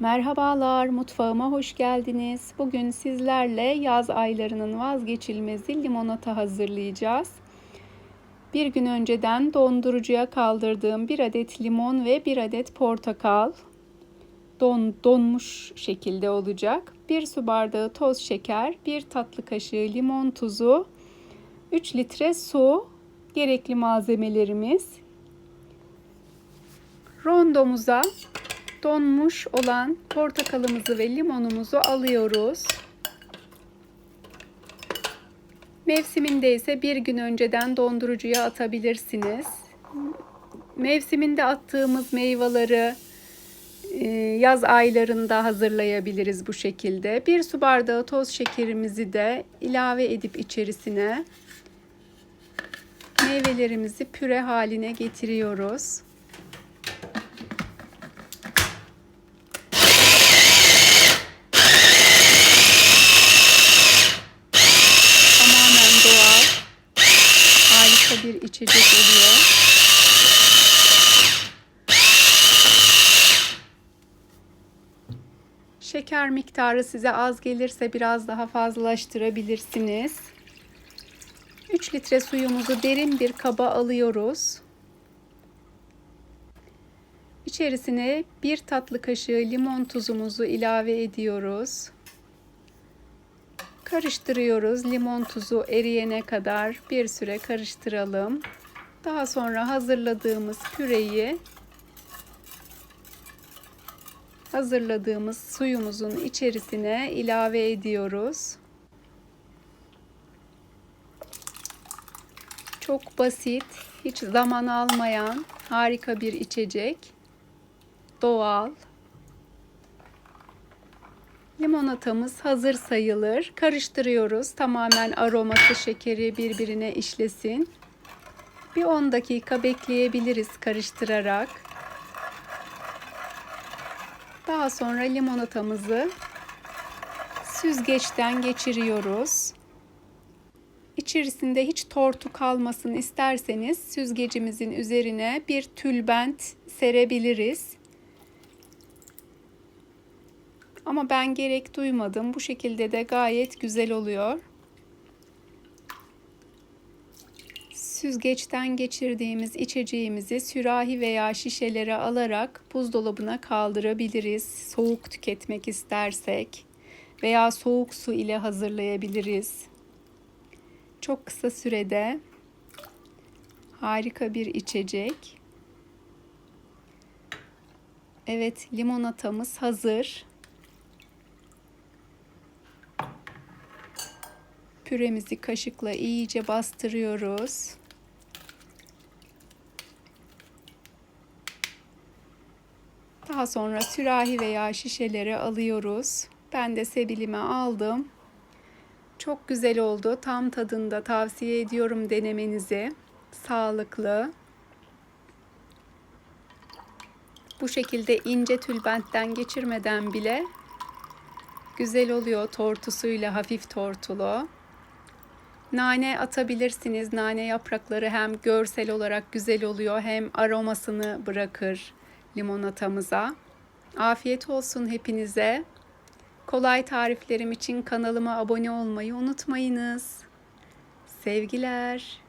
Merhabalar, mutfağıma hoş geldiniz. Bugün sizlerle yaz aylarının vazgeçilmezi limonata hazırlayacağız. Bir gün önceden dondurucuya kaldırdığım bir adet limon ve bir adet portakal don, donmuş şekilde olacak. Bir su bardağı toz şeker, bir tatlı kaşığı limon tuzu, 3 litre su, gerekli malzemelerimiz. Rondomuza donmuş olan portakalımızı ve limonumuzu alıyoruz. Mevsiminde ise bir gün önceden dondurucuya atabilirsiniz. Mevsiminde attığımız meyveleri e, yaz aylarında hazırlayabiliriz bu şekilde. Bir su bardağı toz şekerimizi de ilave edip içerisine meyvelerimizi püre haline getiriyoruz. Tamamen doğal. Harika bir içecek oluyor. Şeker miktarı size az gelirse biraz daha fazlalaştırabilirsiniz. 3 litre suyumuzu derin bir kaba alıyoruz. İçerisine bir tatlı kaşığı limon tuzumuzu ilave ediyoruz. Karıştırıyoruz. Limon tuzu eriyene kadar bir süre karıştıralım. Daha sonra hazırladığımız püreyi hazırladığımız suyumuzun içerisine ilave ediyoruz. Çok basit, hiç zaman almayan harika bir içecek. Doğal. Limonatamız hazır sayılır. Karıştırıyoruz. Tamamen aroması, şekeri birbirine işlesin. Bir 10 dakika bekleyebiliriz karıştırarak. Daha sonra limonatamızı süzgeçten geçiriyoruz. İçerisinde hiç tortu kalmasın isterseniz süzgecimizin üzerine bir tülbent serebiliriz. Ama ben gerek duymadım. Bu şekilde de gayet güzel oluyor. Süzgeçten geçirdiğimiz içeceğimizi sürahi veya şişelere alarak buzdolabına kaldırabiliriz. Soğuk tüketmek istersek veya soğuk su ile hazırlayabiliriz. Çok kısa sürede harika bir içecek. Evet, limonatamız hazır. Püremizi kaşıkla iyice bastırıyoruz. Daha sonra sürahi veya şişelere alıyoruz. Ben de sebilime aldım. Çok güzel oldu. Tam tadında tavsiye ediyorum denemenizi. Sağlıklı. Bu şekilde ince tülbentten geçirmeden bile güzel oluyor tortusuyla hafif tortulu. Nane atabilirsiniz. Nane yaprakları hem görsel olarak güzel oluyor hem aromasını bırakır limonatamıza. Afiyet olsun hepinize. Kolay tariflerim için kanalıma abone olmayı unutmayınız. Sevgiler.